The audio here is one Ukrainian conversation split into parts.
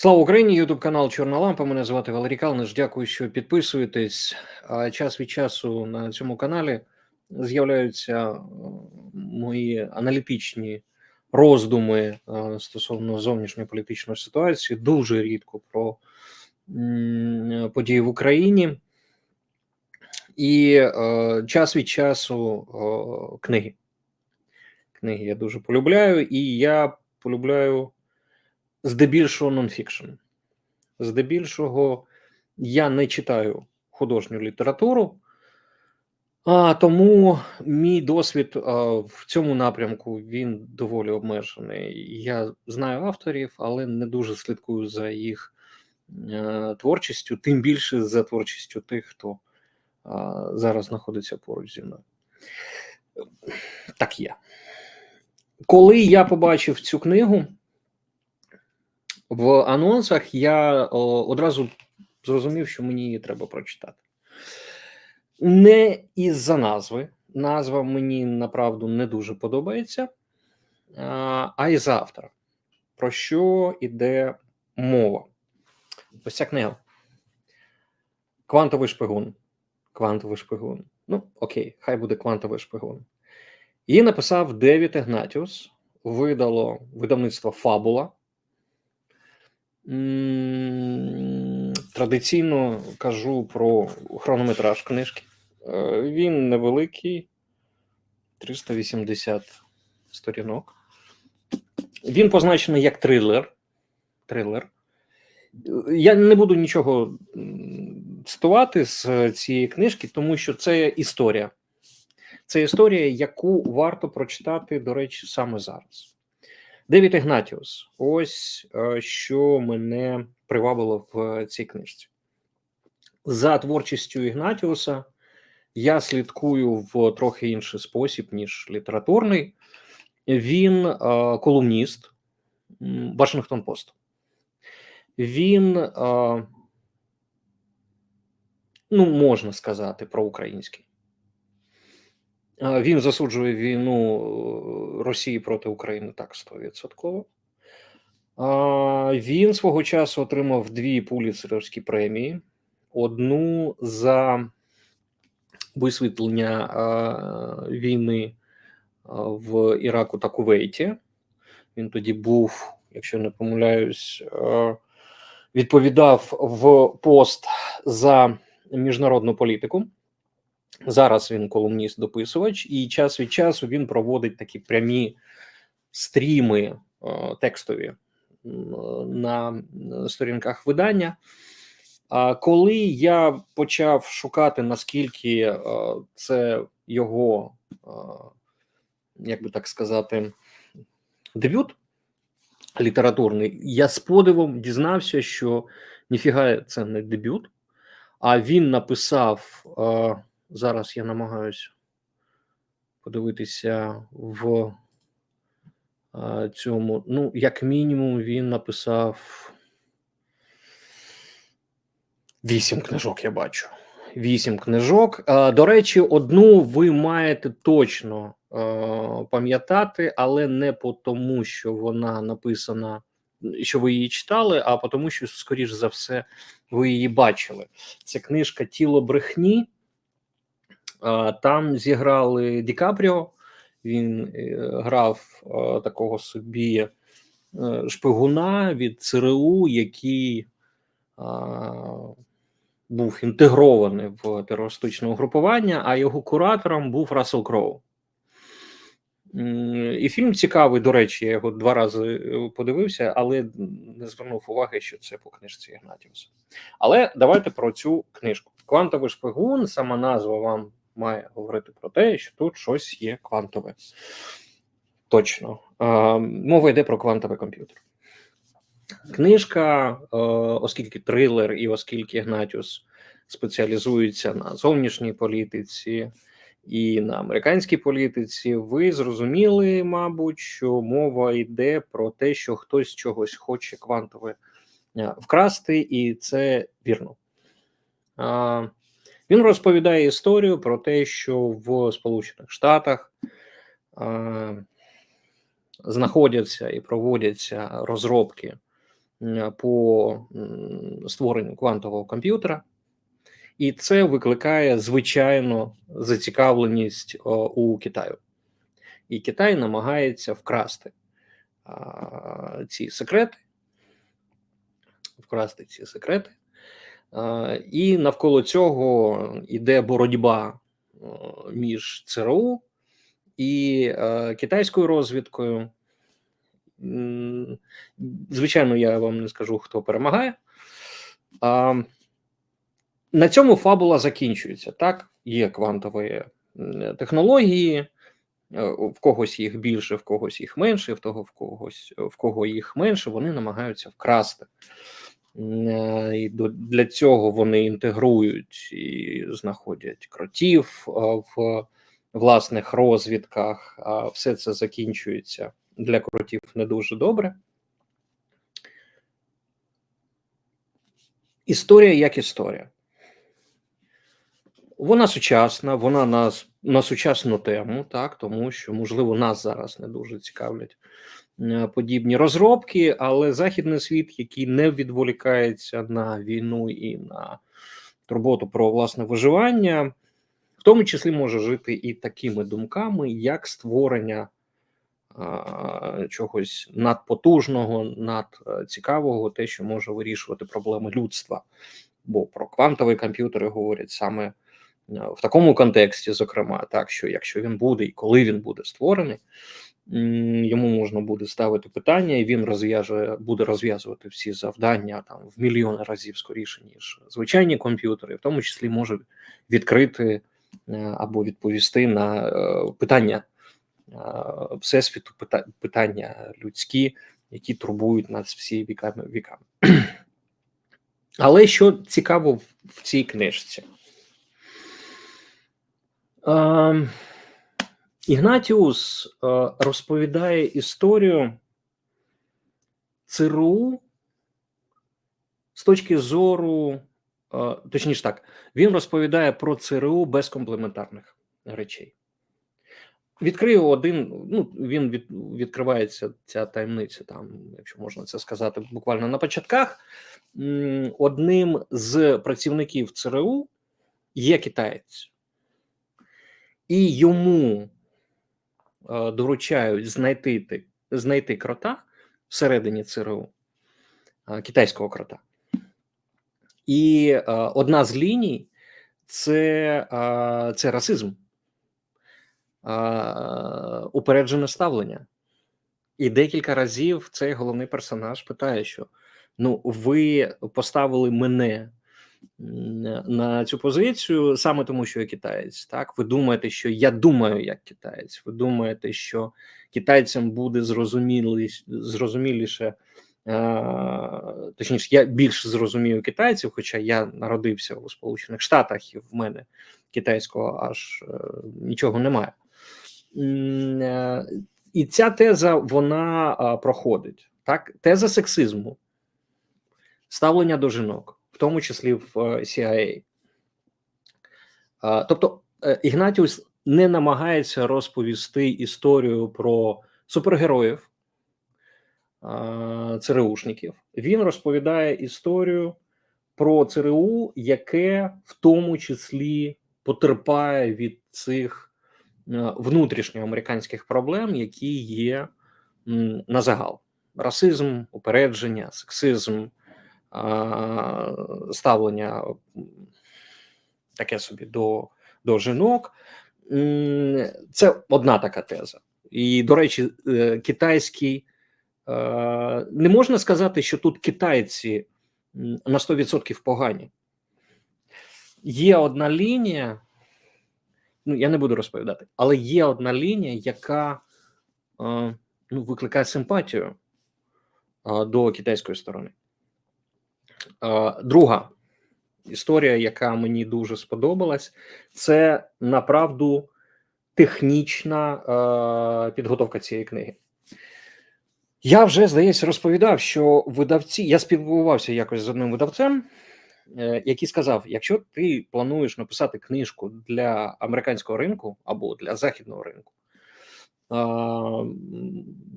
Слава Україні! Ютуб канал Чорна Лампа. Мене звати Валерій Калниш. Дякую, що підписуєтесь. Час від часу на цьому каналі з'являються е, мої аналітичні роздуми е, стосовно зовнішньої політичної ситуації. Дуже рідко про події в Україні. І е, час від часу е, книги. Книги я дуже полюбляю, і я полюбляю здебільшого нонфікшн. Здебільшого я не читаю художню літературу, а тому мій досвід а, в цьому напрямку він доволі обмежений. Я знаю авторів, але не дуже слідкую за їх е, творчістю, тим більше за творчістю тих, хто а, зараз знаходиться поруч зі мною. Так є. Коли я побачив цю книгу, в анонсах я о, одразу зрозумів, що мені її треба прочитати. Не із-за назви. Назва мені направду не дуже подобається, а, із автора. Про що йде мова? Ось ця книга. Квантовий шпигун. Квантовий шпигун. Ну, окей, хай буде квантовий шпигун. Її написав Девід Ігнатіус, видало видавництво Фабула. Традиційно кажу про хронометраж книжки. Е, Він невеликий, 380 сторінок. Він позначений як трилер. трилер. Я не буду нічого цитувати з цієї книжки, тому що це історія. Це історія, яку варто прочитати, до речі, саме зараз. Девід Ігнатіус. Ось е, що мене привабило в цій книжці. За творчістю Ігнатіуса я слідкую в трохи інший спосіб, ніж літературний. Він е, колумніст Вашингтон Пост. Він, е, ну, можна сказати, проукраїнський. Він засуджує війну е, Росії проти України так 100%. Він свого часу отримав дві пуліцерівські премії: одну за висвітлення війни в Іраку та Кувейті. Він тоді був, якщо не помиляюсь, відповідав в пост за міжнародну політику. Зараз він колумніст-дописувач, і час від часу він проводить такі прямі стріми е, текстові на сторінках видання. А коли я почав шукати, наскільки е, це його, е, як би так сказати, дебют літературний, я з подивом дізнався, що ніфіга це не дебют, а він написав. Зараз я намагаюся подивитися в цьому. Ну, як мінімум, він написав вісім книжок, я бачу. Вісім книжок. До речі, одну ви маєте точно пам'ятати, але не по тому, що вона написана, що ви її читали, а по тому, що, скоріш за все, ви її бачили. Це книжка Тіло брехні. Там зіграли Ді Капріо, він е, грав такого собі е, шпигуна від ЦРУ, який був інтегрований в терористичне угрупування, а його куратором був Рассел Кроу. І фільм цікавий, до речі, я його два рази е, подивився, але не звернув уваги, що це по книжці Ігнатіуса. Але давайте про цю книжку. Квантовий шпигун, сама назва вам має говорити про те, що тут щось є квантове. Точно. Мова йде про квантовий комп'ютер. Книжка, е, оскільки трилер і оскільки Ігнатіус спеціалізується на зовнішній політиці і на американській політиці, ви зрозуміли, мабуть, що мова йде про те, що хтось чогось хоче квантове е, вкрасти, і це вірно. Е, він розповідає історію про те, що в Сполучених Штатах е, знаходяться і проводяться розробки по створенню квантового комп'ютера, і це викликає звичайно зацікавленість о, у Китаю. І Китай намагається вкрасти а, ці секрети, вкрасти ці секрети. А, і навколо цього йде боротьба між ЦРУ і е, китайською розвідкою. Звичайно, я вам не скажу, хто перемагає. На цьому фабула закінчується. Так, є квантові технології, е, в когось їх більше, в когось їх менше, в того в когось в кого їх менше, вони намагаються вкрасти. Е, І для цього вони інтегрують і знаходять кротів в власних розвідках. А все це закінчується для кротів не дуже добре. Історія як історія. Вона сучасна, вона нас на сучасну тему, так тому що можливо нас зараз не дуже цікавлять е, подібні розробки, але західний світ, який не відволікається на війну і на турботу про власне виживання, в тому числі може жити і такими думками, як створення а, чогось надпотужного, надцікавого, те, що може вирішувати проблеми людства. Бо про квантові комп'ютери говорять саме е, в такому контексті, зокрема, так що якщо він буде і коли він буде створений, йому можна буде ставити питання, і він розв'яже, буде розв'язувати всі завдання там в мільйони разів скоріше, ніж звичайні комп'ютери, в тому числі може відкрити е, або відповісти на е, питання е, всесвіту, питання людські, які турбують нас всі віками віками. Але що цікаво в- в цій книжці? Ігнатіус е, розповідає історію ЦРУ з точки зору, е, точніше так, він розповідає про ЦРУ без комплементарних речей. Відкрию один, ну він від, відкривається ця таємниця, там, якщо можна це сказати, буквально на початках. Одним з працівників ЦРУ є китаєць, і йому доручають знайти, ти- знайти крота всередині ЦРУ, е, китайського крота. І е, одна з ліній це, е, це расизм, е, упереджене ставлення. І декілька разів цей головний персонаж питає, що ну, ви поставили мене на цю позицію саме тому, що я китаєць. Так, ви думаєте, що я думаю як китаєць. Ви думаєте, що китайцям буде зрозумілі, зрозуміліше, е, точніше, я більш зрозумію китайців, хоча я народився у Сполучених Штатах, і в мене китайського аж е, нічого немає. Е, І ця теза вона проходить. Так, теза сексизму, ставлення до жінок, тому числі в е, CIA. Тобто е, Ігнатіус не намагається розповісти історію про супергероїв, ЦРУшників. Він розповідає історію про ЦРУ, яке в тому числі потерпає від цих е, внутрішньоамериканських проблем, які є на загал: расизм, упередження, сексизм, ставлення таке собі до, до жінок. Це одна така теза. І, до речі, е, китайський е, не можна сказати, що тут китайці на 100% погані. Є одна лінія, ну я не буду розповідати, але є одна лінія, яка е, ну, викликає симпатію до китайської сторони. Е, Друга історія, яка мені дуже сподобалась, це направду технічна е, підготовка цієї книги. Я вже, здається, розповідав, що видавці, я спілкувався якось з одним видавцем, е, який сказав: якщо ти плануєш написати книжку для американського ринку або для західного ринку, м,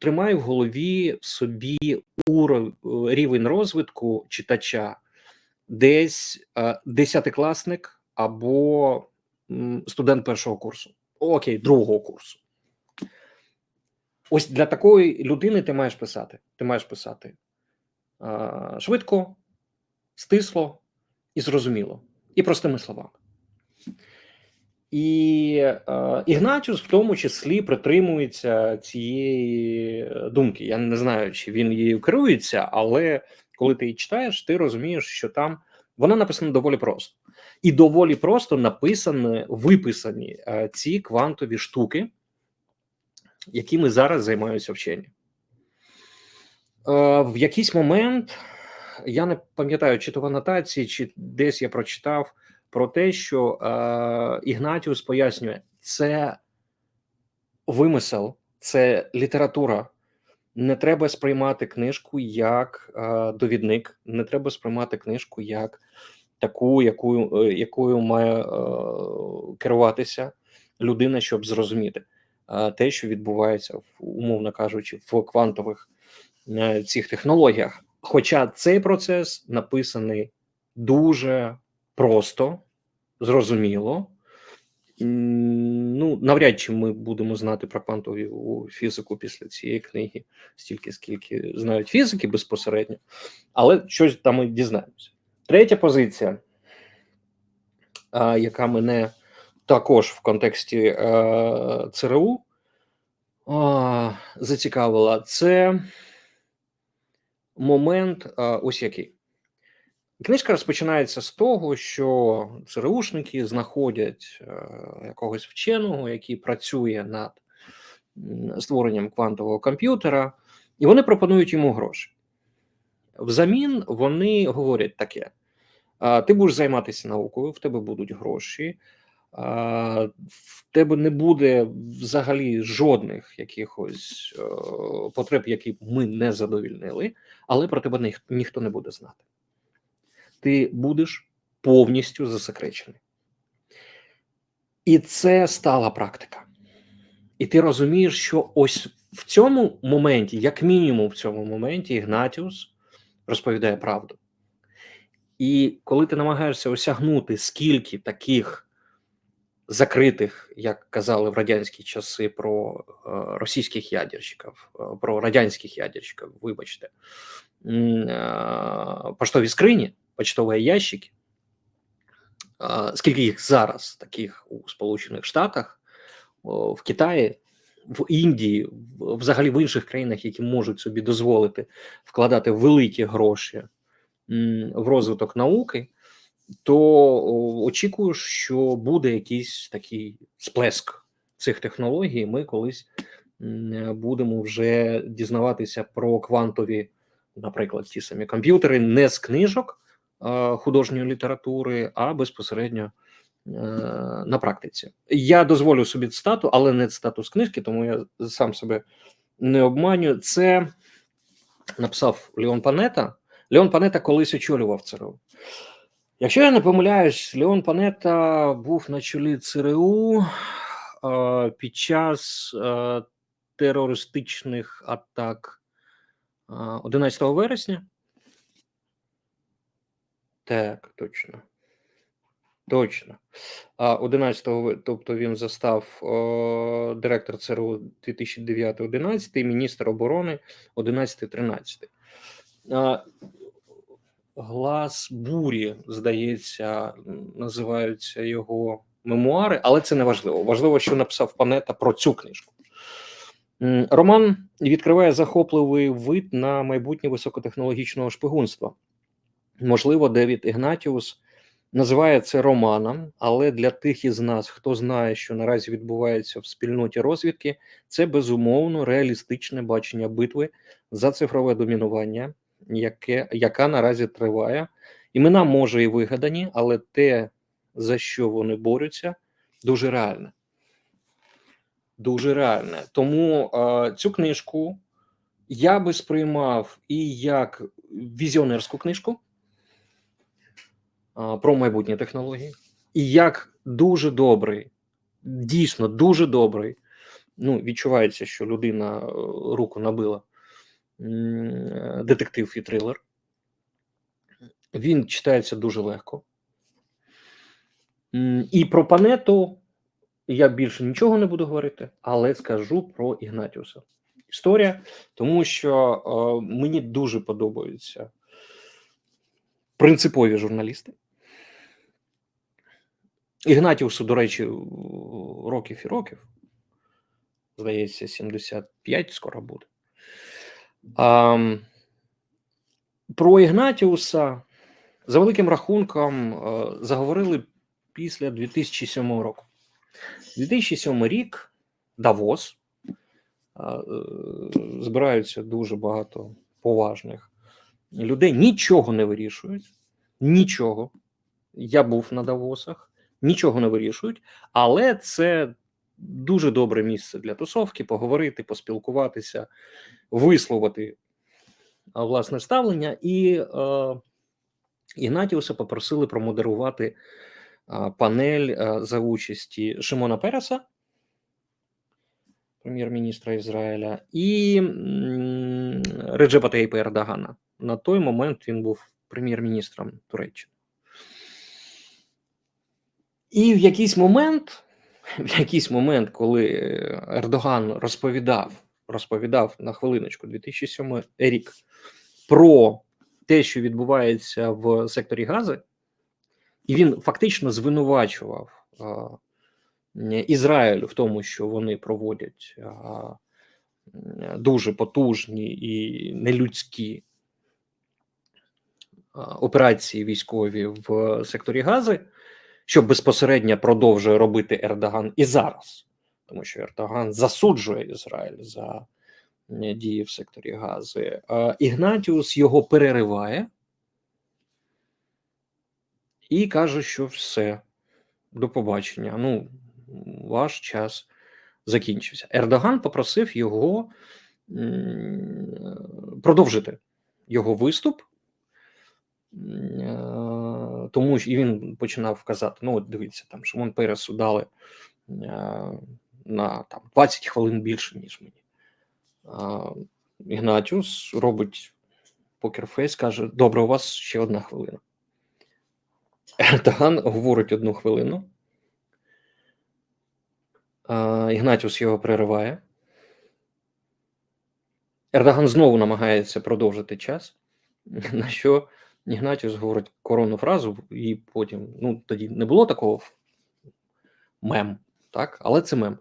тримає в голові собі уров, рівень розвитку читача десь е, десятикласник або студент першого курсу. Окей, другого курсу. Ось для такої людини ти маєш писати. Ти маєш писати е, швидко, стисло і зрозуміло, і простими словами. І е, Ігнатіус в тому числі притримується цієї е, думки. Я не знаю, чи він її керується, але коли ти її читаєш, ти розумієш, що там вона написана доволі просто. І доволі просто написані, виписані е, ці квантові штуки, якими зараз займаються вчені. Е, в якийсь момент я не пам'ятаю, чи то в анотації, чи десь я прочитав про те, що е, Ігнатіус пояснює, це вимисел, це література. Не треба сприймати книжку як е, довідник, не треба сприймати книжку як таку, якою, е, якою має е, керуватися людина, щоб зрозуміти е, те, що відбувається, в, умовно кажучи, в квантових е, цих технологіях. Хоча цей процес написаний дуже просто, зрозуміло. Ну, навряд чи ми будемо знати про квантову фізику після цієї книги, стільки, скільки знають фізики безпосередньо, але щось там ми дізнаємося. Третя позиція, яка мене також в контексті е, ЦРУ зацікавила, це момент ось який. Книжка розпочинається з того, що ЦРУшники знаходять е, якогось вченого, який працює над створенням квантового комп'ютера, і вони пропонують йому гроші. Взамін вони говорять таке: ти будеш займатися наукою, в тебе будуть гроші, в тебе не буде взагалі жодних якихось е, потреб, які ми не задовільнили, але про тебе ніхто не буде знати ти будеш повністю засекречений. І це стала практика. І ти розумієш, що ось в цьому моменті, як мінімум, в цьому моменті, Ігнатіус розповідає правду. І коли ти намагаєшся осягнути, скільки таких закритих, як казали в радянські часи, про е, російських ядерщиків, е, про радянських ядерщиків, вибачте, е, поштові скрині почтові ящики. Скільки їх зараз, таких у Сполучених Штатах, в Китаї, в Індії, взагалі в інших країнах, які можуть собі дозволити вкладати великі гроші в розвиток науки, то очікую, що буде якийсь такий сплеск цих технологій. Ми колись будемо вже дізнаватися про квантові, наприклад, ті самі комп'ютери, не з книжок художньої літератури, а безпосередньо е, на практиці. Я дозволю собі цитату, але не цитату з книжки, тому я сам себе не обманюю. Це написав Леон Панета. Леон Панета колись очолював ЦРУ. Якщо я не помиляюсь, Леон Панета був на чолі ЦРУ під час е, терористичних атак 11 вересня. Так, точно. Точно. А 11-го, тобто він застав о, директор ЦРУ 2009-11, міністр оборони 11-13. Глас бурі, здається, називаються його мемуари, але це не важливо. Важливо, що написав Панета про цю книжку. Роман відкриває захопливий вид на майбутнє високотехнологічного шпигунства. Можливо, Девід Ігнатіус називає це романом, але для тих із нас, хто знає, що наразі відбувається в спільноті розвідки, це безумовно реалістичне бачення битви за цифрове домінування, яке, яка наразі триває. Імена може і вигадані, але те, за що вони борються, дуже реальне. Дуже реальне. Тому е, цю книжку я би сприймав і як візіонерську книжку про майбутні технології, і як дуже добрий, дійсно дуже добрий Ну, відчувається, що людина е, руку набила е, детектив і трилер. Він читається дуже легко. І про Панету я більше нічого не буду говорити, але скажу про Ігнатіуса. Історія, тому що е, мені дуже подобаються принципові журналісти. Ігнатіусу, до речі, років і років. Здається, 75 скоро буде. А, про Ігнатіуса за великим рахунком е, заговорили після 2007 року. 2007 рік Давос. е, е, Збираються дуже багато поважних людей, нічого не вирішують. Нічого. Я був на Давосах, нічого не вирішують, але це дуже добре місце для тусовки, поговорити, поспілкуватися, висловити власне ставлення. І е, Ігнатіуса попросили промодерувати панель а, за участі Шимона Переса, прем'єр-міністра Ізраїля, і Реджепа Тейпа Ердогана. На той момент він був прем'єр-міністром Туреччини. І в якийсь момент, в якийсь момент, коли Ердоган розповідав, розповідав на хвилиночку 2007 рік про те, що відбувається в секторі Гази, і він фактично звинувачував а, Ізраїль в тому, що вони проводять а, дуже потужні і нелюдські операції військові в секторі Гази що безпосередньо продовжує робити Ердоган і зараз, тому що Ердоган засуджує Ізраїль за дії в секторі Гази. Ігнатіус його перериває і каже, що все, до побачення. Ну, ваш час закінчився. Ердоган попросив його продовжити його виступ. Е, Тому що і він починав казати: ну, от дивіться, там Шимон Пересу дали е, на там 20 хвилин більше, ніж мені. Ігнатіус робить покерфейс, каже: Добре, у вас ще одна хвилина. Ердоган говорить одну хвилину. Ігнатіус його перериває. Ердоган знову намагається продовжити час, на що Ігнатіус говорить коронну фразу, і потім, ну тоді не було такого мем, так, але це мем.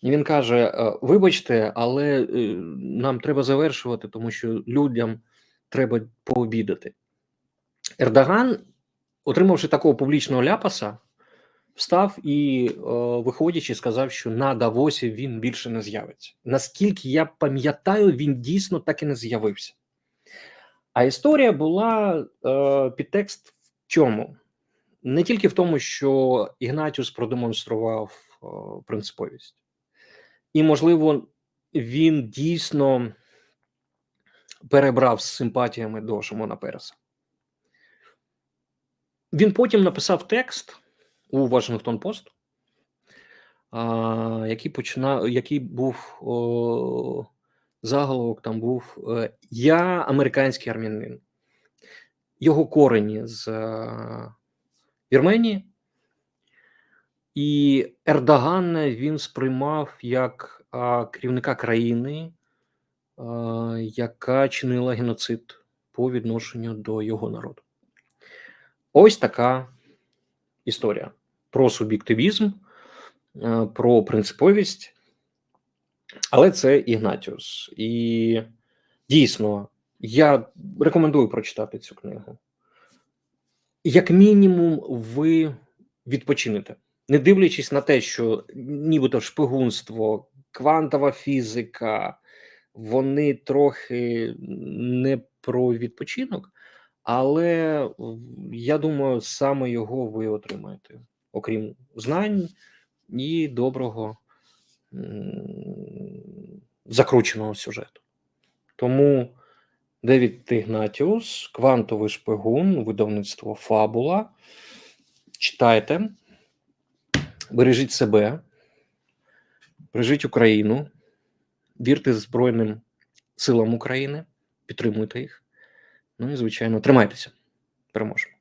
І він каже: «Е, Вибачте, але е, нам треба завершувати, тому що людям треба пообідати. Ердоган, отримавши такого публічного ляпаса, встав і, е, виходячи, сказав, що на Давосі він більше не з'явиться. Наскільки я пам'ятаю, він дійсно так і не з'явився. А історія була е, підтекст в чому? Не тільки в тому, що Ігнатіус продемонстрував е, принциповість, і, можливо, він дійсно перебрав з симпатіями до Шимона Переса. Він потім написав текст у Вашингтон Пост, який починав, який був о, заголовок там був е, Я американський армянин. Його корені з е, Вірменії, і Ердогана він сприймав як керівника країни, яка чинила геноцид по відношенню до його народу. Ось така історія про суб'єктивізм, е, про принциповість. Але це Ігнатіус. І дійсно, я рекомендую прочитати цю книгу. Як мінімум, ви відпочинете, не дивлячись на те, що нібито шпигунство, квантова фізика, вони трохи не про відпочинок, але я думаю, саме його ви отримаєте, окрім знань і доброго закрученого сюжету. Тому Девід Ігнатіус, Квантовий шпигун, видавництво Фабула. Читайте, бережіть себе, Бережіть Україну, вірте Збройним силам України, підтримуйте їх. Ну і, звичайно, тримайтеся. Переможемо.